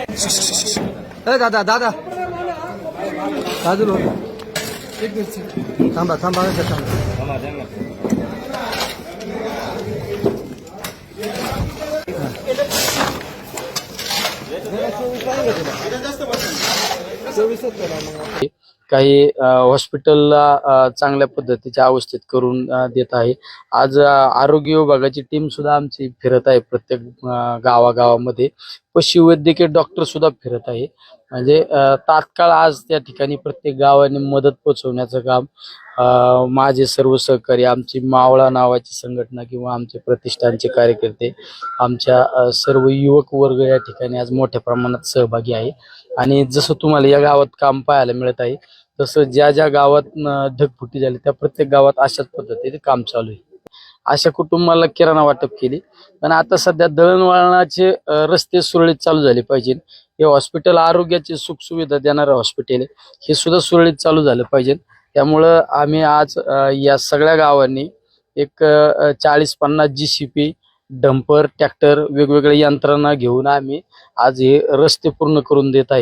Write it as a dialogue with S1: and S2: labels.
S1: ए दादा दादा बाजूला हो. थांबा थांबा इथं थांबा
S2: काही हॉस्पिटलला चांगल्या पद्धतीच्या अवस्थेत करून देत आहे. आज आरोग्य विभागाची टीम सुद्धा आमची फिरत आहे प्रत्येक गावागावामध्ये. पशुवैद्यकीय डॉक्टर सुद्धा फिरत आहे. म्हणजे तात्काळ आज त्या ठिकाणी प्रत्येक गावाने मदत पोचवण्याचं काम माझे सर्व सहकारी आमची मावळा नावाची संघटना किंवा आमचे प्रतिष्ठानचे कार्यकर्ते आमच्या सर्व युवक वर्ग या ठिकाणी आज मोठ्या प्रमाणात सहभागी आहे. आणि जसं तुम्हाला या गावात काम पाहायला मिळत आहे तसं ज्या ज्या गावात ढगफुटी झाली त्या प्रत्येक गावात अशाच पद्धतीने काम चालू आहे. अशा कुटुंबाला किराणा वाटप केली. पण आता सध्या दळणवळणाचे रस्ते सुरळीत चालू झाले पाहिजे हे हॉस्पिटल आरोग्याची सुखसुविधा देणारं हॉस्पिटल आहे. हे सुद्धा सुरळीत चालू झालं पाहिजे त्यामुळं आम्ही आज या सगळ्या गावांनी एक चाळीस पन्नास J C B dumper tractor वेगवेगळ्या यंत्रणा घेऊन आम्ही आज हे रस्ते पूर्ण करून देत आहे.